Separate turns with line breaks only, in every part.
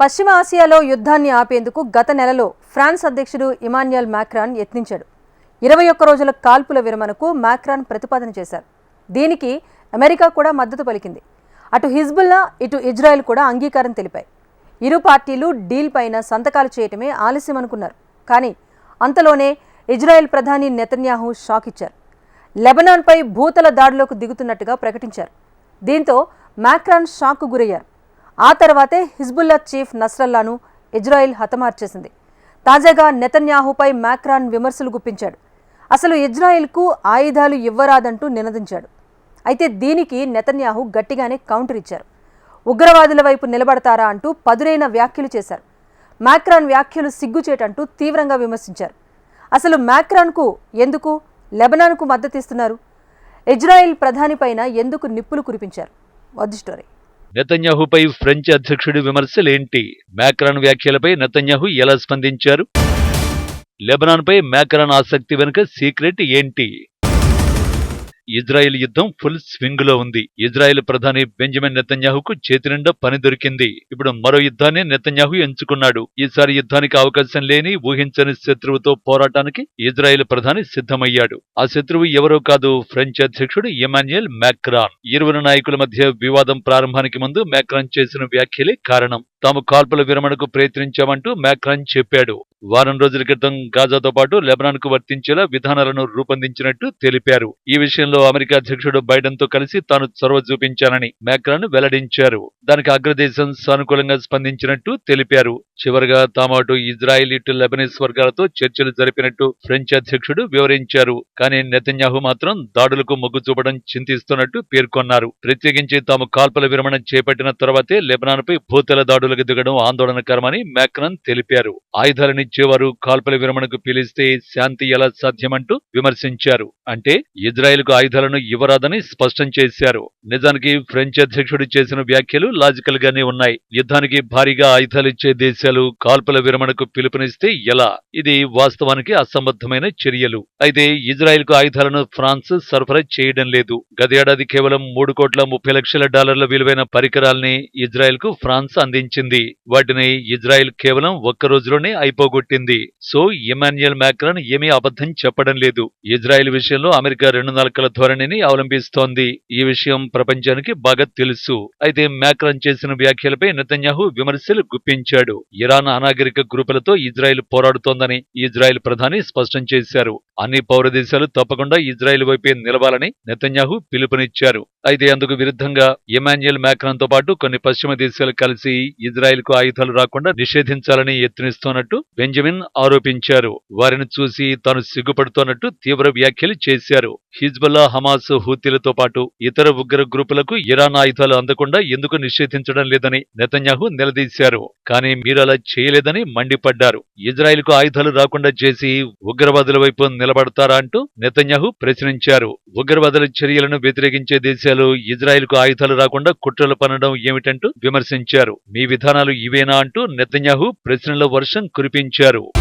పశ్చిమ ఆసియాలో యుద్ధాన్ని ఆపేందుకు గత నెలలో ఫ్రాన్స్ అధ్యక్షుడు ఇమాన్యుయల్ మాక్రాన్ యత్నించాడు. ఇరవై ఒక్క రోజుల కాల్పుల విరమణకు మాక్రాన్ ప్రతిపాదన చేశారు. దీనికి అమెరికా కూడా మద్దతు పలికింది. అటు హిజ్బుల్లా ఇటు ఇజ్రాయెల్ కూడా అంగీకారం తెలిపాయి. ఇరు పార్టీలు డీల్ పైన సంతకాలు చేయటమే ఆలస్యం అనుకున్నారు. కానీ అంతలోనే ఇజ్రాయెల్ ప్రధాని నెతన్యాహు షాక్ ఇచ్చారు. లెబనాన్పై భూతల దాడిలోకి దిగుతున్నట్టుగా ప్రకటించారు. దీంతో మాక్రాన్ షాక్కు గురయ్యారు. ఆ తర్వాతే హిజ్బుల్లా చీఫ్ నస్రల్లాను ఇజ్రాయిల్ హతమార్చేసింది. తాజాగా నెతన్యాహుపై మ్యాక్రాన్ విమర్శలు గుప్పించాడు. అసలు ఇజ్రాయెల్కు ఆయుధాలు ఇవ్వరాదంటూ నినదించాడు. అయితే దీనికి నెతన్యాహు గట్టిగానే కౌంటర్ ఇచ్చారు. ఉగ్రవాదుల వైపు నిలబడతారా అంటూ పదురైన వ్యాఖ్యలు చేశారు. మ్యాక్రాన్ వ్యాఖ్యలు సిగ్గుచేటంటూ తీవ్రంగా విమర్శించారు. అసలు మ్యాక్రాన్కు ఎందుకు లెబనాన్కు మద్దతిస్తున్నారు ఇజ్రాయెల్ ప్రధానిపైన ఎందుకు నిప్పులు కురిపించారు? వద్దు స్టోరీ.
నెతన్యాహుపై ఫ్రెంచ్ అధ్యక్షుడి విమర్శలేంటి? మ్యాక్రాన్ వ్యాఖ్యలపై నెతన్యాహు ఎలా స్పందించారు? లెబనాన్పై మ్యాక్రాన్ ఆసక్తి వెనుక సీక్రెట్ ఏంటి? ఇజ్రాయెల్ యుద్ధం ఫుల్ స్వింగ్లో ఉంది. ఇజ్రాయెల్ ప్రధాని బెంజమిన్ నెతన్యాహుకు చేతి నిండా పని దొరికింది. ఇప్పుడు మరో యుద్ధాన్ని నెతన్యాహు ఎంచుకున్నాడు. ఈసారి యుద్ధానికి అవకాశం లేని ఊహించని శత్రువుతో పోరాటానికి ఇజ్రాయెల్ ప్రధాని సిద్ధమయ్యాడు. ఆ శత్రువు ఎవరో కాదు ఫ్రెంచ్ అధ్యక్షుడు ఇమాన్యుయల్ మ్యాక్రాన్ ఇరువురు నాయకుల మధ్య వివాదం ప్రారంభానికి ముందు మ్యాక్రాన్ చేసిన వ్యాఖ్యలే కారణం. తాము కాల్పుల విరమణకు ప్రయత్నించామంటూ మ్యాక్రాన్ చెప్పాడు. వారం రోజుల క్రితం గాజాతో పాటు లెబనాన్కు వర్తించేలా విధానాలను రూపొందించినట్టు తెలిపారు. ఈ విషయంలో అమెరికా అధ్యక్షుడు బైడెన్తో కలిసి తాను చొరవ చూపించానని మ్యాక్రాన్ వెల్లడించారు. దానికి అగ్రదేశం సానుకూలంగా స్పందించినట్టు తెలిపారు. చివరగా తాము అటు ఇజ్రాయిల్ ఇటు లెబనీస్ వర్గాలతో చర్చలు జరిపినట్టు ఫ్రెంచ్ అధ్యక్షుడు వివరించారు. కానీ నెతన్యాహు మాత్రం దాడులకు మొగ్గు చూపడం చింతిస్తున్నట్టు పేర్కొన్నారు. ప్రత్యేకించి తాము కాల్పుల విరమణ చేపట్టిన తర్వాతే లెబనాన్ పై భూతల దాడులకు దిగడం ఆందోళనకరమని మ్యాక్రాన్ తెలిపారు. ఆయుధాలని ఆయుధాలనిచ్చేవారు కాల్పుల విరమణకు పిలిస్తే శాంతి ఎలా సాధ్యమంటూ విమర్శించారు. అంటే ఇజ్రాయెల్కు ఆయుధాలను ఇవ్వరాదని స్పష్టం చేశారు. నిజానికి ఫ్రెంచ్ అధ్యక్షుడు చేసిన వ్యాఖ్యలు లాజికల్ గానే ఉన్నాయి. యుద్ధానికి భారీగా ఆయుధాలిచ్చే దేశాలు కాల్పుల విరమణకు పిలుపునిస్తే ఎలా? ఇది వాస్తవానికి అసంబద్ధమైన చర్యలు. అయితే ఇజ్రాయెల్కు ఆయుధాలను ఫ్రాన్స్ సరఫరా చేయడం లేదు. గతేడాది కేవలం మూడు కోట్ల ముప్పై లక్షల డాలర్ల విలువైన పరికరాల్ని ఇజ్రాయెల్కు ఫ్రాన్స్ అందించింది. వాటిని ఇజ్రాయెల్ కేవలం ఒక్క రోజులోనే అయిపోగొట్టింది సో ఇమాన్యుయల్ మ్యాక్రాన్ ఏమీ అబద్ధం చెప్పడం లేదు. ఇజ్రాయెల్ విషయంలో అమెరికా రెండు నాలుకల ధోరణిని అవలంబిస్తోంది. ఈ విషయం ప్రపంచానికి బాగా తెలుసు. అయితే మ్యాక్రాన్ చేసిన వ్యాఖ్యలపై నెతన్యాహు విమర్శలు గుప్పించాడు. ఇరాన్ అనాగరిక గ్రూపులతో ఇజ్రాయెల్ పోరాడుతోందని ఇజ్రాయెల్ ప్రధాని స్పష్టం చేశారు. అన్ని పౌర దేశాలు తప్పకుండా ఇజ్రాయెల్ వైపే నిలవాలని నెతన్యాహు పిలుపునిచ్చారు. అయితే అందుకు విరుద్ధంగా ఇమాన్యుయల్ మ్యాక్రాన్తో పాటు కొన్ని పశ్చిమ దేశాలు కలిసి ఇజ్రాయెల్కు ఆయుధాలు రాకుండా నిషేధించాలని యత్నిస్తున్నట్టు బెంజమిన్ ఆరోపించారు. వారిని చూసి తాను సిగ్గుపడుతోన్నట్టు తీవ్ర వ్యాఖ్యలు చేశారు. హిజ్బుల్లా హమాస్ హూతీలతో పాటు ఇతర ఉగ్ర గ్రూపులకు ఇరాన్ ఆయుధాలు అందకుండా ఎందుకు నిషేధించడం లేదని నెతన్యాహు నిలదీశారు. కానీ మీరు అలా చేయలేదని మండిపడ్డారు. ఇజ్రాయెల్కు ఆయుధాలు రాకుండా చేసి ఉగ్రవాదుల వైపు నిలబడతారా అంటూ నెతన్యాహు ప్రశ్నించారు. ఉగ్రవాదుల చర్యలను వ్యతిరేకించే దేశాలు ఇజ్రాయెల్కు ఆయుధాలు రాకుండా కుట్రలు పనడం ఏమిటంటూ విమర్శించారు. మీ విధానాలు ఇవేనా అంటూ నెతన్యాహు ప్రశ్నల వర్షం కురిపించారు.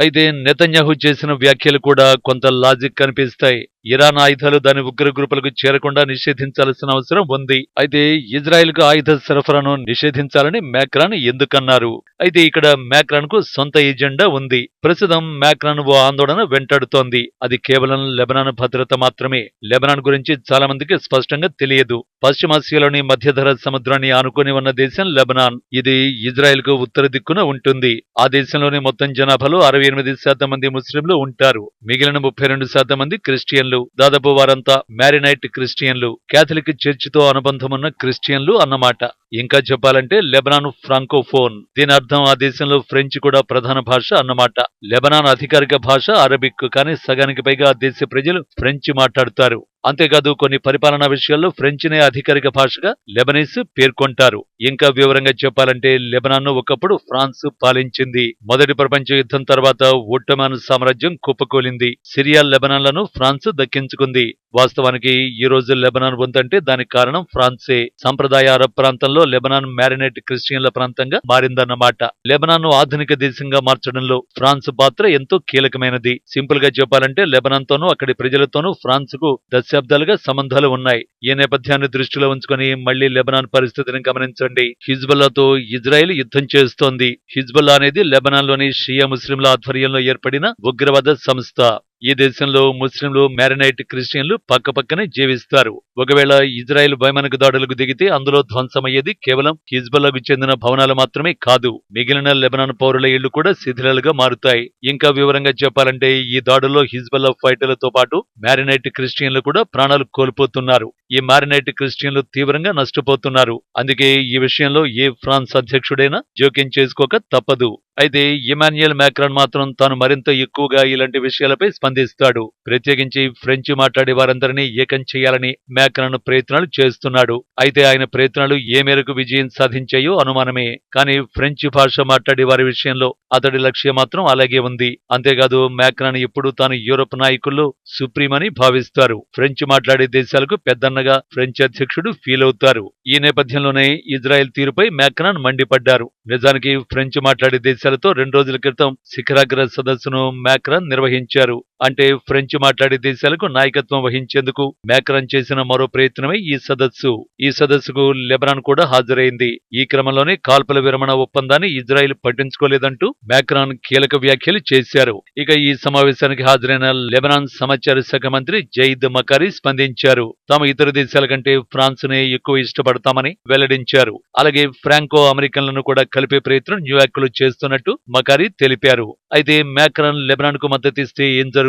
అయితే నెతన్యాహు చేసిన వ్యాఖ్యలు కూడా కొంత లాజిక్ కనిపిస్తాయి. ఇరాన్ ఆయుధాలు దాని ఉగ్ర గ్రూపులకు చేరకుండా నిషేధించాల్సిన అవసరం ఉంది. అయితే ఇజ్రాయెల్కు ఆయుధ సరఫరాను నిషేధించాలని మ్యాక్రాన్ ఎందుకన్నారు? అయితే ఇక్కడ మ్యాక్రాన్కు సొంత ఎజెండా ఉంది. ప్రస్తుతం మ్యాక్రాన్ ఓ ఆందోళన వెంటాడుతోంది. అది కేవలం లెబనాన్ భద్రత మాత్రమే. లెబనాన్ గురించి చాలా మందికి స్పష్టంగా తెలియదు. పశ్చిమాసియాలోని మధ్యధర సముద్రాన్ని ఆనుకుని ఉన్న దేశం లెబనాన్. ఇది ఇజ్రాయెల్కు ఉత్తర దిక్కున ఉంటుంది. ఆ దేశంలోని మొత్తం జనాభాలో అరవై ఎనిమిది శాతం మంది ముస్లింలు ఉంటారు. మిగిలిన ముప్పై రెండు శాతం మంది క్రిస్టియన్ క్రిస్టియన్లు దాదాపు వారంతా మ్యారినైట్ క్రిస్టియన్లు కేథలిక్ చర్చితో అనుబంధం ఉన్న క్రిస్టియన్లు అన్నమాట. ఇంకా చెప్పాలంటే లెబనాన్ ఫ్రాంకోఫోన్ దీని అర్థం ఆ దేశంలో ఫ్రెంచ్ కూడా ప్రధాన భాష అన్నమాట. లెబనాన్ అధికారిక భాష అరబిక్ కానీ సగానికి పైగా ఆ దేశ ప్రజలు ఫ్రెంచ్ మాట్లాడుతారు. అంతేకాదు కొన్ని పరిపాలనా విషయాల్లో ఫ్రెంచ్నే అధికారిక భాషగా లెబనీస్ పేర్కొంటారు. ఇంకా వివరంగా చెప్పాలంటే లెబనాన్ ఒకప్పుడు ఫ్రాన్స్ పాలించింది. మొదటి ప్రపంచ యుద్ధం తర్వాత ఒట్టమాన్ సామ్రాజ్యం కుప్పకూలింది. సిరియా లెబనాన్లను ఫ్రాన్స్ దక్కించుకుంది. వాస్తవానికి ఈ రోజు లెబనాన్ ఉందంటే దానికి కారణం ఫ్రాన్సే. సంప్రదాయ అరబ్ ప్రాంతంలో లెబనాన్ మ్యారినేట్ క్రిస్టియన్ల ప్రాంతంగా మారిందన్నమాట. లెబనాన్ను ఆధునిక దేశంగా మార్చడంలో ఫ్రాన్స్ పాత్ర ఎంతో కీలకమైనది. సింపుల్గా చెప్పాలంటే లెబనాన్ తోనూ అక్కడి ప్రజలతోనూ ఫ్రాన్స్కు దశాబ్దాలుగా సంబంధాలు ఉన్నాయి. ఈ నేపథ్యాన్ని దృష్టిలో ఉంచుకొని మళ్ళీ లెబనాన్ పరిస్థితిని గమనించండి. హిజ్బుల్లాతో ఇజ్రాయెల్ యుద్ధం చేస్తోంది. హిజ్బుల్లా అనేది లెబనాన్లోని షియా ముస్లింల ఆధ్వర్యంలో ఏర్పడిన ఉగ్రవాద సంస్థ. ఈ దేశంలో ముస్లింలు మ్యారినైట్ క్రిస్టియన్లు పక్కపక్కనే జీవిస్తారు. ఒకవేళ ఇజ్రాయెల్ వైమానిక దాడులకు దిగితే అందులో ధ్వంసమయ్యేది కేవలం హిజ్బల్లాకు చెందిన భవనాలు మాత్రమే కాదు మిగిలిన లెబనాన్ పౌరుల ఇళ్ళు కూడా శిథిలాలుగా మారుతాయి. ఇంకా వివరంగా చెప్పాలంటే ఈ దాడుల్లో హిజ్బల్లా ఫైటర్లతో పాటు మ్యారినైట్ క్రిస్టియన్లు కూడా ప్రాణాలు కోల్పోతున్నారు. ఈ మ్యారినైట్ క్రిస్టియన్లు తీవ్రంగా నష్టపోతున్నారు. అందుకే ఈ విషయంలో ఏ ఫ్రాన్స్ అధ్యక్షుడైనా జోక్యం చేసుకోక తప్పదు. అయితే ఇమాన్యుయల్ మ్యాక్రాన్ మాత్రం తాను మరింత ఎక్కువగా ఇలాంటి విషయాలపై స్పందిస్తాడు ప్రత్యేకించి ఫ్రెంచ్ మాట్లాడే వారందరినీ ఏకం చేయాలని మ్యాక్రాన్ ప్రయత్నాలు చేస్తున్నాడు. అయితే ఆయన ప్రయత్నాలు ఏ మేరకు విజయం సాధించాయో అనుమానమే. కానీ ఫ్రెంచ్ భాష మాట్లాడే వారి విషయంలో అతడి లక్ష్యం మాత్రం అలాగే ఉంది. అంతేకాదు మ్యాక్రాన్ ఇప్పుడు తాను యూరోప్ నాయకుల్లో సుప్రీమని భావిస్తారు. ఫ్రెంచ్ మాట్లాడే దేశాలకు పెద్దన్నగా ఫ్రెంచ్ అధ్యక్షుడు ఫీల్ అవుతారు. ఈ నేపథ్యంలోనే ఇజ్రాయెల్ తీరుపై మ్యాక్రాన్ మండిపడ్డారు. నిజానికి ఫ్రెంచ్ మాట్లాడే దేశాలతో రెండు రోజుల క్రితం శిఖరాగ్ర సదస్సును మ్యాక్రాన్ నిర్వహించారు. అంటే ఫ్రెంచ్ మాట్లాడే దేశాలకు నాయకత్వం వహించేందుకు మ్యాక్రాన్ చేసిన మరో ప్రయత్నమే ఈ సదస్సు. ఈ సదస్సుకు లెబనాన్ కూడా హాజరైంది. ఈ క్రమంలోనే కాల్పుల విరమణ ఒప్పందాన్ని ఇజ్రాయెల్ పట్టించుకోలేదంటూ మ్యాక్రాన్ కీలక వ్యాఖ్యలు చేశారు. ఇక ఈ సమావేశానికి హాజరైన లెబనాన్ సమాచార శాఖ మంత్రి జయిద్ మకారి స్పందించారు. తాము ఇతర దేశాల కంటే ఫ్రాన్స్ నే ఎక్కువ ఇష్టపడతామని వెల్లడించారు. అలాగే ఫ్రాంకో అమెరికన్లను కూడా కలిపే ప్రయత్నం న్యూయార్క్లో చేస్తున్నట్టు మకారి తెలిపారు. అయితే మ్యాక్రాన్ లెబనాన్కు మద్దతిస్తే ఏం జరుగుతుంది?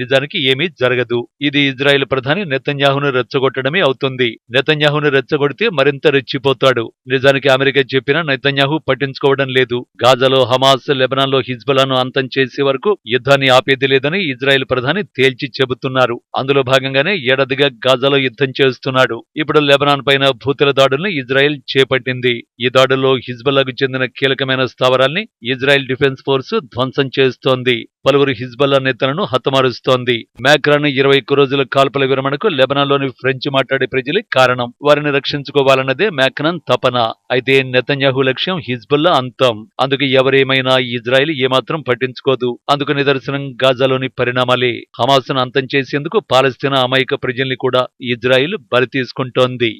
నిజానికి ఏమీ జరగదు. ఇది ఇజ్రాయెల్ ప్రధాని నెతన్యాహును రెచ్చగొట్టడమే అవుతుంది. నెతన్యాహును రెచ్చగొడితే మరింత రెచ్చిపోతాడు. నిజానికి అమెరికా చెప్పినా నెతన్యాహు పట్టించుకోవడం లేదు. గాజాలో హమాస్ లెబనాన్లో హిజ్బులాను అంతం చేసే వరకు యుద్ధాన్ని ఆపేది లేదని ఇజ్రాయెల్ ప్రధాని తేల్చి చెబుతున్నారు. అందులో భాగంగానే ఏడాదిగా గాజాలో యుద్ధం చేస్తున్నాడు. ఇప్పుడు లెబనాన్ పైన భూతుల దాడుల్ని ఇజ్రాయెల్ చేపట్టింది. ఈ దాడుల్లో హిజ్బుల్లాకు చెందిన కీలకమైన స్థావరాల్ని ఇజ్రాయెల్ డిఫెన్స్ ఫోర్స్ ధ్వంసం చేస్తోంది. పలువురు హిజ్బల్లా నేతలను హతమారుస్తోంది. మ్యాక్రాన్ ఇరవై ఒక్క రోజుల కాల్పుల విరమణకు లెబనాన్లోని ఫ్రెంచ్ మాట్లాడే ప్రజలే కారణం. వారిని రక్షించుకోవాలన్నదే మ్యాక్రాన్ తపన. అయితే నెతన్యాహు లక్ష్యం హిజ్బుల్లా అంతం. అందుకు ఎవరేమైనా ఇజ్రాయెల్ ఏమాత్రం పట్టించుకోదు. అందుకు నిదర్శనం గాజాలోని పరిణామాలే. హమాస్ను అంతం చేసేందుకు పాలస్తీనా అమాయక ప్రజల్ని కూడా ఇజ్రాయెల్ బలి తీసుకుంటోంది.